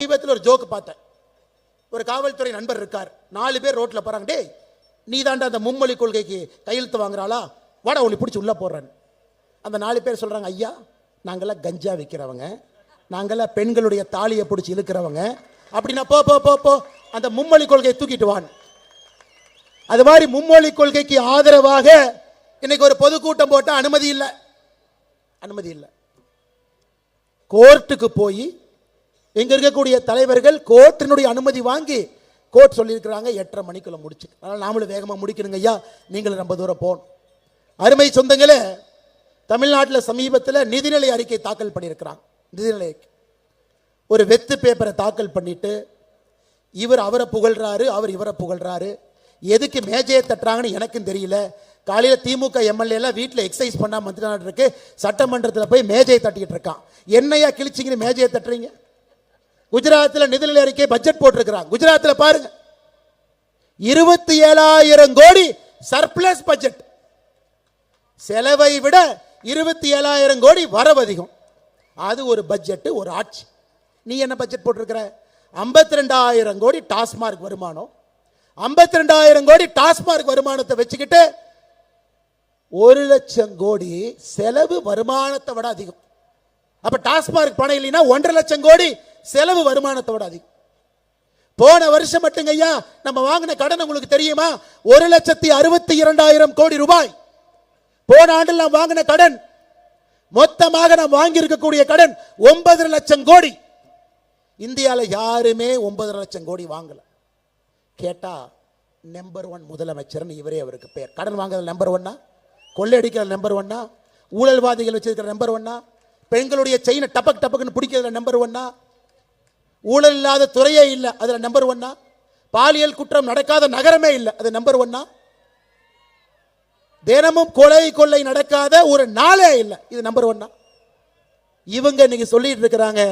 சமீபத்தில் ஒரு ஜோக்கு பார்த்தேன். ஒரு காவல்துறை நண்பர் இருக்கார். நாலு பேர் ரோட்டில் போகிறாங்க டேய் நீ தாண்டா அந்த மும்மொழி கொள்கைக்கு கையெழுத்து வாங்குறாளா? வாடா உங்களை பிடிச்சி உள்ளே போடுறேன் அந்த நாலு பேர் சொல்கிறாங்க ஐயா நாங்கெல்லாம் கஞ்சா விற்கிறவங்க நாங்களாம் பெண்களுடைய தாலியை பிடிச்சி இழுக்கிறவங்க. அப்படின்னா போ போ போ போ அந்த மும்மொழி கொள்கையை தூக்கிட்டு வான் அது மாதிரி மும்மொழி கொள்கைக்கு ஆதரவாக இன்னைக்கு ஒரு பொதுக்கூட்டம் போட்டால் அனுமதி இல்லை. அனுமதி இல்லை. கோர்ட்டுக்கு போய் இங்க இருக்கக்கூடிய தலைவர்கள் கோர்ட்டினுடைய அனுமதி வாங்கி கோர்ட் சொல்லியிருக்கிறாங்க எட்டரை மணிக்குள்ள முடிச்சு அதனால் நாமளும் வேகமாக முடிக்கணுங்க ஐயா. நீங்களும் ரொம்ப தூரம் போகணும். அருமை சொந்தங்களே தமிழ்நாட்டில் சமீபத்தில் நிதிநிலை அறிக்கை தாக்கல் பண்ணியிருக்கிறாங்க. நிதிநிலை ஒரு வெத்து பேப்பரை தாக்கல் பண்ணிட்டு இவர் அவரை புகழ்றாரு அவர் இவரை புகழ்றாரு. எதுக்கு மேஜையை தட்டுறாங்கன்னு எனக்கும் தெரியல. காலையில் திமுக எம்எல்ஏ எல்லாம் வீட்டில் எக்ஸசைஸ் பண்ணால் வந்துட்டு இருக்கு. சட்டமன்றத்தில் போய் மேஜையை தட்டிக்கிட்டு இருக்கான். என்னையா கிழிச்சிங்கன்னு மேஜையை தட்டுறீங்க? குஜராத்தில் நிதிநிலை அறிக்கை பட்ஜெட் போட்டிருக்கிறாங்க. குஜராத்தில் பாருங்க. இருபத்தி ஏழாயிரம் கோடி சர்ப்ளஸ் பட்ஜெட் செலவை விட இருபத்தி ஏழாயிரம் கோடி வரவு அதிகம். அது ஒரு பட்ஜெட்டு ஒரு ஆட்சி. நீ என்ன பட்ஜெட் போட்டிருக்கிற? ஐம்பத்தி ரெண்டாயிரம் கோடி டாஸ்மார்க் வருமானம். ஐம்பத்தி ரெண்டாயிரம் கோடி டாஸ்மார்க் வருமானத்தை வச்சுக்கிட்டு ஒரு லட்சம் கோடி செலவு வருமானத்தை விட அதிகம். அப்ப டாஸ்மார்க் பணம் இல்லைன்னா ஒன்றரை லட்சம் கோடி செலவு வருமானத்தோட அதிகம். போன வருஷம் மட்டுங்க ஐயா நம்ம வாங்கின கடன் உங்களுக்கு தெரியுமா? ஒரு லட்சத்தி அறுபத்தி இரண்டாயிரம் கோடி ரூபாய். போன ஆண்டில் நாம் வாங்கின கடன் மொத்தமாக நாம் வாங்கி இருக்கக்கூடிய கடன் ஒன்பது லட்சம் கோடி. இந்தியாவில் யாருமே ஒன்பதரை லட்சம் கோடி வாங்கல. கேட்டா நம்பர் ஒன் முதலமைச்சர்னு இவரே அவருக்கு பேர் கடன் வாங்குறது நம்பர் ஒன்னா கொள்ளையடிக்கிற நம்பர் ஒன்னா ஊழல்வாதிகள் வச்சிருக்கிற நம்பர் ஒன்னா பெண்களுடைய செயினை டபக் டபக்குன்னு பிடிக்கிறதுல நம்பர் ஒன்னா ஊழல் இல்லாத துறையே இல்லை. அதில் நம்பர் ஒன்னா பாலியல் குற்றம் நடக்காத நகரமே இல்லை. அது நம்பர் ஒன்னா தினமும் கொலை கொள்ளை நடக்காத ஒரு நாளே இல்லை. இது நம்பர் ஒன்னா இவங்க இன்னைக்கு சொல்லிட்டு இருக்கிறாங்க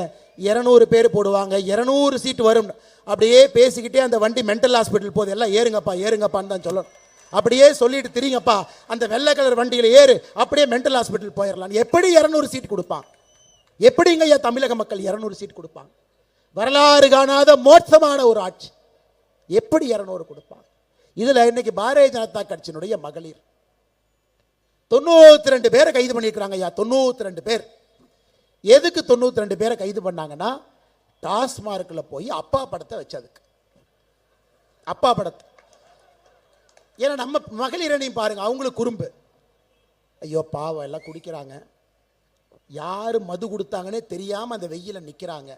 இரநூறு பேர் போடுவாங்க இரநூறு சீட் வரும். அப்படியே பேசிக்கிட்டே அந்த வண்டி மென்டல் ஹாஸ்பிட்டல் போது எல்லாம் ஏறுங்கப்பா ஏறுங்கப்பான்னு தான் சொல்லணும். அப்படியே சொல்லிட்டு திரியுங்கப்பா அந்த வெள்ளை கலர் வண்டியில் ஏறு அப்படியே மென்டல் ஹாஸ்பிட்டல் போயிடலாம் எப்படி இரநூறு சீட் கொடுப்பான்? எப்படிங்க ஐயா தமிழக மக்கள் இரநூறு சீட் கொடுப்பாங்க? வரலாறு காணாத மோட்சமான ஒரு ஆட்சி. எப்படி இரநூறு கொடுப்பாங்க? இதில் இன்னைக்கு பாரதிய ஜனதா கட்சியினுடைய மகளிர். தொண்ணூத்தி ரெண்டு பேரை கைது பண்ணியிருக்கிறாங்க ஐயா தொண்ணூத்தி ரெண்டு பேர். எதுக்கு தொண்ணூத்தி ரெண்டு பேரை கைது பண்ணாங்கன்னா டாஸ்மார்க்கில் போய் அப்பா படத்தை வச்சதுக்கு. அப்பா படத்தை. ஏன்னா நம்ம மகளிரணையும் பாருங்க அவங்களுக்கு குறும்பு. ஐயோ பாவம் எல்லாம் குடிக்கிறாங்க. யார் மது கொடுத்தாங்கன்னே தெரியாமல் அந்த வெயில நிற்கிறாங்க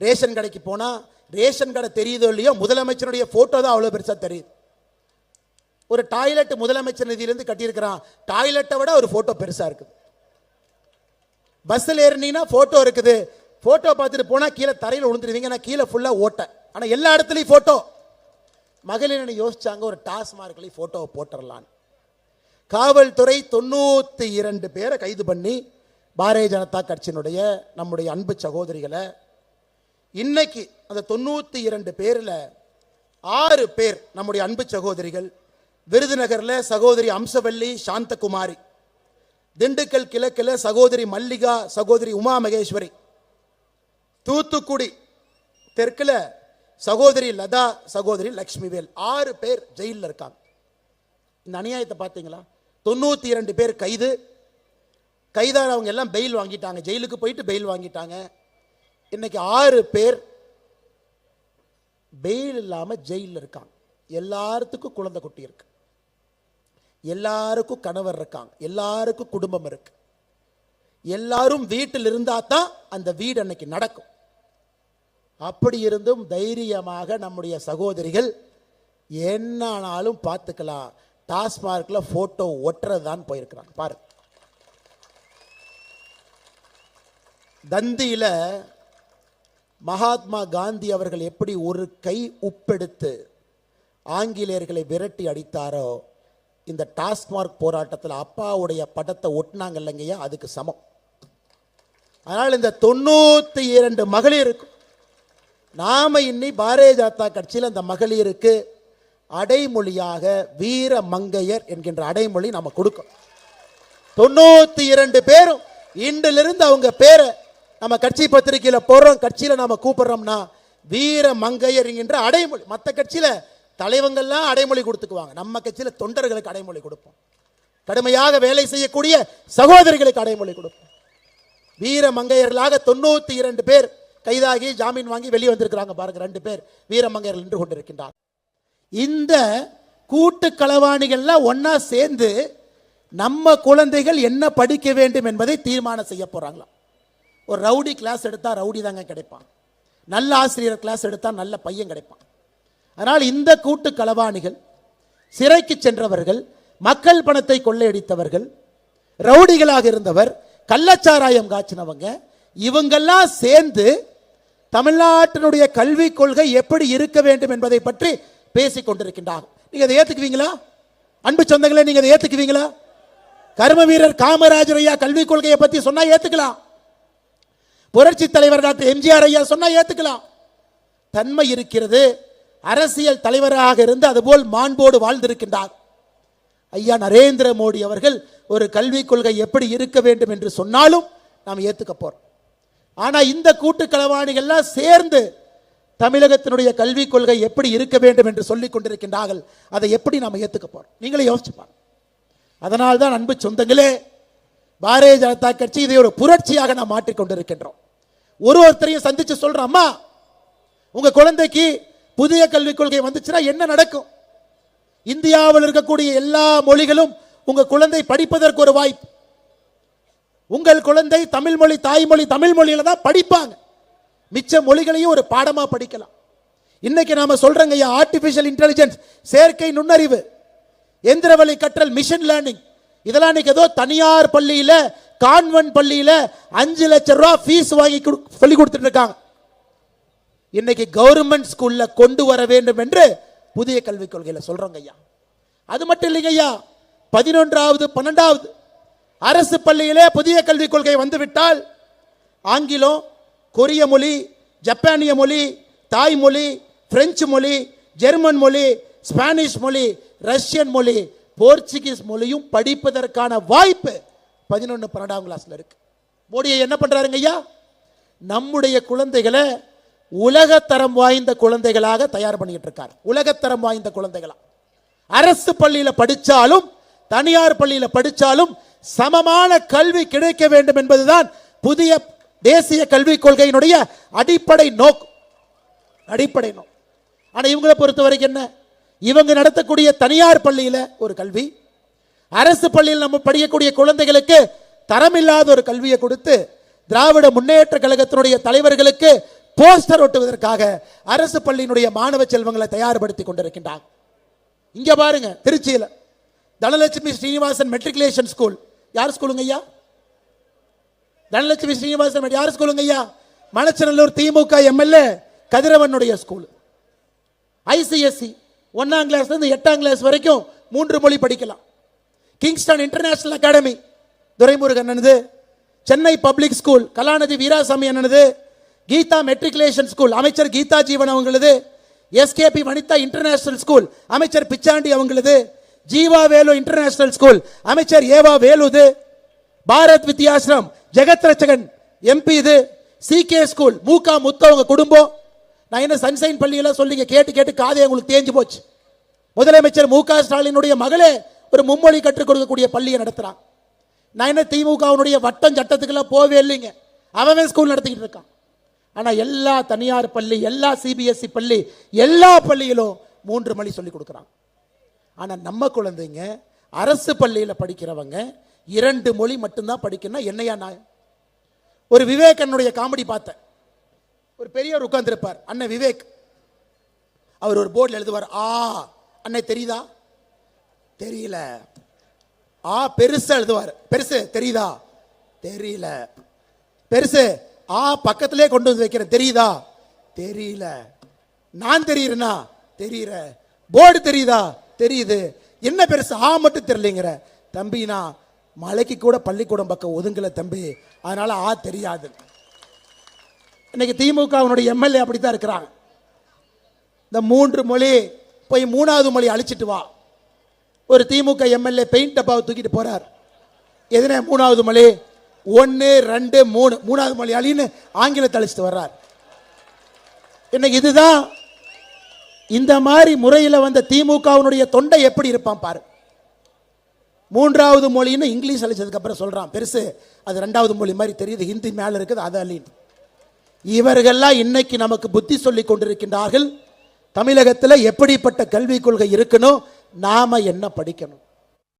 ரேஷன் கடைக்கு போனால் ரேஷன் கடை தெரியுதோ இல்லையோ முதலமைச்சருடைய ஃபோட்டோ தான் அவ்வளோ பெருசாக தெரியுது. ஒரு டாய்லெட் முதலமைச்சர் நிதியிலேருந்து கட்டியிருக்கிறான். டாய்லெட்டை விட ஒரு ஃபோட்டோ பெருசாக இருக்குது. பஸ்ஸில் ஏறினீங்கன்னா ஃபோட்டோ இருக்குது. ஃபோட்டோ பார்த்துட்டு போனால் கீழே தரையில் விழுந்துருவீங்க. நான் கீழே ஃபுல்லாக ஓட்டேன் ஆனால் எல்லா இடத்துலையும் ஃபோட்டோ மகளிர் யோசிச்சாங்க ஒரு டாஸ்மார்க்லேயும் ஃபோட்டோவை போட்டுடலான்னு காவல்துறை தொண்ணூற்றி இரண்டு பேரை கைது பண்ணி பாரதிய ஜனதா கட்சியினுடைய நம்முடைய அன்பு சகோதரிகளை இன்னைக்கு அந்த தொண்ணூற்றி இரண்டு பேரில் ஆறு பேர் நம்முடைய அன்பு சகோதரிகள். விருதுநகரில் சகோதரி அம்சவல்லி சாந்தகுமாரி. திண்டுக்கல் கிழக்கில் சகோதரி மல்லிகா சகோதரி உமா மகேஸ்வரி. தூத்துக்குடி தெற்கில் சகோதரி லதா சகோதரி லக்ஷ்மிவேல். ஆறு பேர் ஜெயிலில் இருக்காங்க. இந்த அநியாயத்தை பார்த்தீங்களா தொண்ணூற்றி இரண்டு பேர் கைது. கைதானவங்க எல்லாம் பெயில் வாங்கிட்டாங்க. ஜெயிலுக்கு போயிட்டு பெயில் வாங்கிட்டாங்க. இன்னைக்கு ஆறு பேர் பெயில் இல்லாமல் ஜெயிலில் இருக்காங்க. எல்லாத்துக்கும் குழந்தை குட்டி இருக்கு. எல்லாருக்கும் கணவர் இருக்காங்க. எல்லாருக்கும் குடும்பம் இருக்கு. எல்லாரும் வீட்டில் இருந்தா தான் அந்த வீடு அன்னைக்கு நடக்கும். அப்படி இருந்தும் தைரியமாக நம்முடைய சகோதரிகள் என்னானாலும் பார்த்துக்கலாம். டாஸ்மார்க்கில் ஃபோட்டோ ஒட்டுறது தான் போயிருக்கிறாங்க. பாரு தந்தியில் மகாத்மா காந்தி அவர்கள் எப்படி ஒரு கை உப்பெடுத்து ஆங்கிலேயர்களை விரட்டி அடித்தாரோ இந்த டாஸ்மார்க் போராட்டத்தில் அப்பாவுடைய படத்தை ஒட்டினாங்க இல்லைங்கய்யா அதுக்கு சமம். அதனால் இந்த தொண்ணூற்றி இரண்டு மகளிருக்கு நாம் இன்னி பாரதிய ஜனதா கட்சியில் அந்த மகளிருக்கு அடைமொழியாக வீர மங்கையர் என்கின்ற அடைமொழி நம்ம கொடுக்கும். தொண்ணூற்றி இரண்டு பேரும் இன்றிலிருந்து அவங்க பேரை நம்ம கட்சி பத்திரிகையில் போடுறோம் கட்சியில் நாம் கூப்பிடுறோம்னா வீர மங்கையர் என்கின்ற அடைமொழி மற்ற கட்சியில் தலைவங்கள்லாம் அடைமொழி கொடுத்துக்குவாங்க. நம்ம கட்சியில் தொண்டர்களுக்கு அடைமொழி கொடுப்போம். கடுமையாக வேலை செய்யக்கூடிய சகோதரிகளுக்கு அடைமொழி கொடுப்போம். வீர மங்கையர்களாக தொண்ணூற்றி இரண்டு பேர் கைதாகி ஜாமீன் வாங்கி வெளியே வந்திருக்கிறாங்க பாருங்க ரெண்டு பேர் வீர நின்று கொண்டிருக்கின்றார். இந்த கூட்டு களவாணிகள்லாம் ஒன்றா சேர்ந்து நம்ம குழந்தைகள் என்ன படிக்க வேண்டும் என்பதை தீர்மானம் செய்ய போறாங்களாம். ஒரு ரவுடி கிளாஸ் எடுத்தால் ரவுடி தாங்க கிடைப்பான். நல்ல ஆசிரியர் கிளாஸ் எடுத்தால் நல்ல பையன் கிடைப்பான். அதனால் இந்த கூட்டு களவாணிகள் சிறைக்கு சென்றவர்கள் மக்கள் பணத்தை கொள்ளையடித்தவர்கள் ரவுடிகளாக இருந்தவர் கள்ளச்சாராயம் காய்ச்சினவங்க இவங்கெல்லாம் சேர்ந்து தமிழ்நாட்டினுடைய கல்விக் கொள்கை எப்படி இருக்க வேண்டும் என்பதை பற்றி பேசிக் கொண்டிருக்கின்றார்கள். நீங்க அதை ஏத்துக்குவீங்களா? அன்பு சொந்தங்களே நீங்க அதை ஏத்துக்குவீங்களா? கர்ம வீரர் காமராஜர் ஐயா கல்விக் கொள்கையை பத்தி சொன்னா ஏத்துக்கலாம். புரட்சி தலைவர் டாக்டர் எம்ஜிஆர் ஐயா சொன்னா ஏத்துக்கலாம். தன்மை இருக்கிறது. அரசியல் தலைவராக இருந்து அதுபோல் மாண்போடு வாழ்ந்திருக்கின்றார். ஐயா நரேந்திர மோடி அவர்கள் ஒரு கல்விக் கொள்கை எப்படி இருக்க வேண்டும் என்று சொன்னாலும் நாம் ஏத்துக்க போறோம். ஆனா இந்த கூட்டு களவாணிகள்லாம் சேர்ந்து தமிழகத்தினுடைய கல்விக் கொள்கை எப்படி இருக்க வேண்டும் என்று சொல்லிக் கொண்டிருக்கின்றார்கள். அதை எப்படி நாம் ஏத்துக்க போறோம்? நீங்களே யோசிச்சு பாருங்க. அதனால்தான் அன்பு சொந்தங்களே பாரதிய ஜனதா கட்சி இதை ஒரு புரட்சியாக நாம் மாற்றிக்கொண்டிருக்கின்றோம். ஒரு ஒருத்தரையும் சந்திச்சு சொல்றோம் அம்மா உங்க குழந்தைக்கு புதிய கல்விக் கொள்கை வந்துச்சுன்னா என்ன நடக்கும்? இந்தியாவில் இருக்கக்கூடிய எல்லா மொழிகளும் உங்க குழந்தை படிப்பதற்கு ஒரு வாய்ப்பு. உங்கள் குழந்தை தமிழ் மொழி தாய்மொழி தமிழ் மொழியில தான் படிப்பாங்க. மிச்ச மொழிகளையும் ஒரு பாடமா படிக்கலாம். இன்னைக்கு நாம சொல்றோங்க ஐயா ஆர்டிபிஷியல் இன்டெலிஜென்ஸ் செயற்கை நுண்ணறிவு எந்திர வழி கற்றல் மிஷின் லேர்னிங் இதெல்லாம் இன்னைக்கு ஏதோ தனியார் பள்ளியில் கான்வென்ட் பள்ளியில் அஞ்சு லட்சம் ரூபா ஃபீஸ் வாங்கி கொடு- சொல்லி கொடுத்துட்டு இருக்காங்க. இன்னைக்கு கவர்மெண்ட் ஸ்கூலில் கொண்டு வர வேண்டும் என்று புதிய கல்விக் கொள்கையில் சொல்கிறோங்க ஐயா. அது மட்டும் இல்லைங்க ஐயா பதினொன்றாவது பன்னெண்டாவது அரசு பள்ளியிலே புதிய கல்விக் கொள்கை வந்துவிட்டால் ஆங்கிலம் கொரிய மொழி ஜப்பானிய மொழி தாய்மொழி பிரெஞ்சு மொழி ஜெர்மன் மொழி ஸ்பானிஷ் மொழி ரஷ்யன் மொழி போர்ச்சுகீஸ் மொழியும் படிப்பதற்கான வாய்ப்பு பதினொன்று பன்னெண்டாம் கிளாஸில் இருக்கு. மோடியை என்ன பண்ணுறாருங்க ஐயா? நம்முடைய குழந்தைகளை உலகத்தரம் வாய்ந்த குழந்தைகளாக தயார் பண்ணிக்கிட்டு இருக்கார். உலகத்தரம் வாய்ந்த குழந்தைகளா. அரசு பள்ளியில் படித்தாலும் தனியார் பள்ளியில் படித்தாலும் சமமான கல்வி கிடைக்க வேண்டும் என்பதுதான் புதிய தேசிய கல்விக் கொள்கையினுடைய அடிப்படை நோக்கு அடிப்படை நோக்கு ஆனால் இவங்களை பொறுத்த வரைக்கும் என்ன? இவங்க நடத்தக்கூடிய தனியார் பள்ளியில் ஒரு கல்வி அரசு பள்ளியில் நம்ம படிக்கக்கூடிய குழந்தைகளுக்கு தரமில்லாத ஒரு கல்வியை கொடுத்து திராவிட முன்னேற்ற கழகத்தினுடைய தலைவர்களுக்கு போஸ்டர் ஒட்டுவதற்காக அரசு பள்ளியினுடைய மாணவ செல்வங்களை தயார்படுத்தி கொண்டிருக்கின்றாங்க. இங்க பாருங்க திருச்சியில். தனலட்சுமி ஸ்ரீனிவாசன் மெட்ரிகுலேஷன் ஸ்கூல் யார் ஸ்கூலுங்க ஐயா? தனலட்சுமி ஸ்ரீனிவாசன் யார் ஸ்கூலுங்க ஐயா? மணச்சநல்லூர் திமுக எம்எல்ஏ கதிரவனுடைய ஸ்கூல் ஐசிஎஸ்சி ஒன்னாம் கிளாஸ்லேருந்து எட்டாம் கிளாஸ் வரைக்கும் மூன்று மொழி படிக்கலாம். கிங்ஸ்டன் இன்டர்நேஷனல் அகாடமி துரைமுருகன் அண்ணனது சென்னை பப்ளிக் ஸ்கூல் கலாநிதி வீராசாமி என்னது? கீதா மெட்ரிகுலேஷன் ஸ்கூல் அமைச்சர் கீதா ஜீவன் அவங்களது. எஸ்கேபி வனிதா இன்டர்நேஷனல் ஸ்கூல் அமைச்சர் பிச்சாண்டி அவங்களது. ஜீவா வேலு இன்டர்நேஷனல் ஸ்கூல் அமைச்சர் ஏவா வேலுது. பாரத் வித்யாசிரம் ஜெகத் ரச்சகன் எம்பி இது. சிகே ஸ்கூல் மூகா முத்து அவங்க குடும்பம். நான் என்ன சன்சைன் பள்ளியெல்லாம் சொல்லிங்க கேட்டு கேட்டு காதே உங்களுக்கு தேஞ்சு போச்சு. முதலமைச்சர் மு க ஸ்டாலினுடைய மகளே ஒரு மும்மொழி கற்றுக் கொடுக்கக்கூடிய பள்ளியை நடத்துகிறான் நான் என்ன திமுகவினுடைய வட்டம் சட்டத்துக்கெல்லாம் போவே இல்லைங்க. அவன் ஸ்கூல் நடத்திக்கிட்டு இருக்கான். ஆனால் எல்லா தனியார் பள்ளி எல்லா சிபிஎஸ்சி பள்ளி எல்லா பள்ளியிலும் மூன்று மொழி சொல்லி கொடுக்குறான். ஆனால் நம்ம குழந்தைங்க அரசு பள்ளியில் படிக்கிறவங்க இரண்டு மொழி மட்டும்தான் படிக்கணும் என்னையா நான் ஒரு விவேகனுடைய காமெடி பார்த்தேன். ஒரு பெரியவர் உட்கார்ந்துருப்பார் அண்ணன் விவேக். அவர் ஒரு போர்டில் எழுதுவார் ஆ. அண்ணன் தெரியுதா? தெரியல. ஆ பெருசு எழுதுவார். பெருசு தெரியுதா? தெரியல. பெருசு ஆ பக்கத்திலே கொண்டு வந்து வைக்கிறேன் தெரியுதா? தெரியல. நான் தெரியுறேனா? தெரியற. போர்டு தெரியுதா? தெரியுது. என்ன பெருசு ஆ மட்டும் தெரியலைங்கிற. தம்பி நான் மலைக்கு கூட பள்ளிக்கூடம் பக்கம் ஒதுங்கல தம்பி. அதனால ஆ தெரியாது. இன்னைக்கு திமுகவினுடைய எம்எல்ஏ அப்படித்தான் இருக்கிறாங்க. இந்த மூன்று மொழி போய் மூணாவது மொழி அழிச்சிட்டு வா. ஒரு திமுக எம்எல்ஏ பெயிண்ட் டப்பாவை தூக்கிட்டு போறார். எதுனா மூணாவது மொழி? ஒன்று ரெண்டு மூணு. மூணாவது மொழி அழின்னு ஆங்கிலத்தை அழிச்சிட்டு வர்றார். இன்னைக்கு இதுதான் இந்த மாதிரி முறையில் வந்த திமுகவினுடைய தொண்டை எப்படி இருப்பான் பாரு. மூன்றாவது மொழின்னு இங்கிலீஷ் அழிச்சதுக்கப்புறம் சொல்கிறான் பெருசு அது ரெண்டாவது மொழி மாதிரி தெரியுது. ஹிந்தி மேலே இருக்குது அது அழின்னு இவர்கள்லாம் இன்னைக்கு நமக்கு புத்தி சொல்லி கொண்டிருக்கின்றார்கள். தமிழகத்தில் எப்படிப்பட்ட கல்விக் கொள்கை இருக்கணும்? நாம என்ன படிக்கணும்?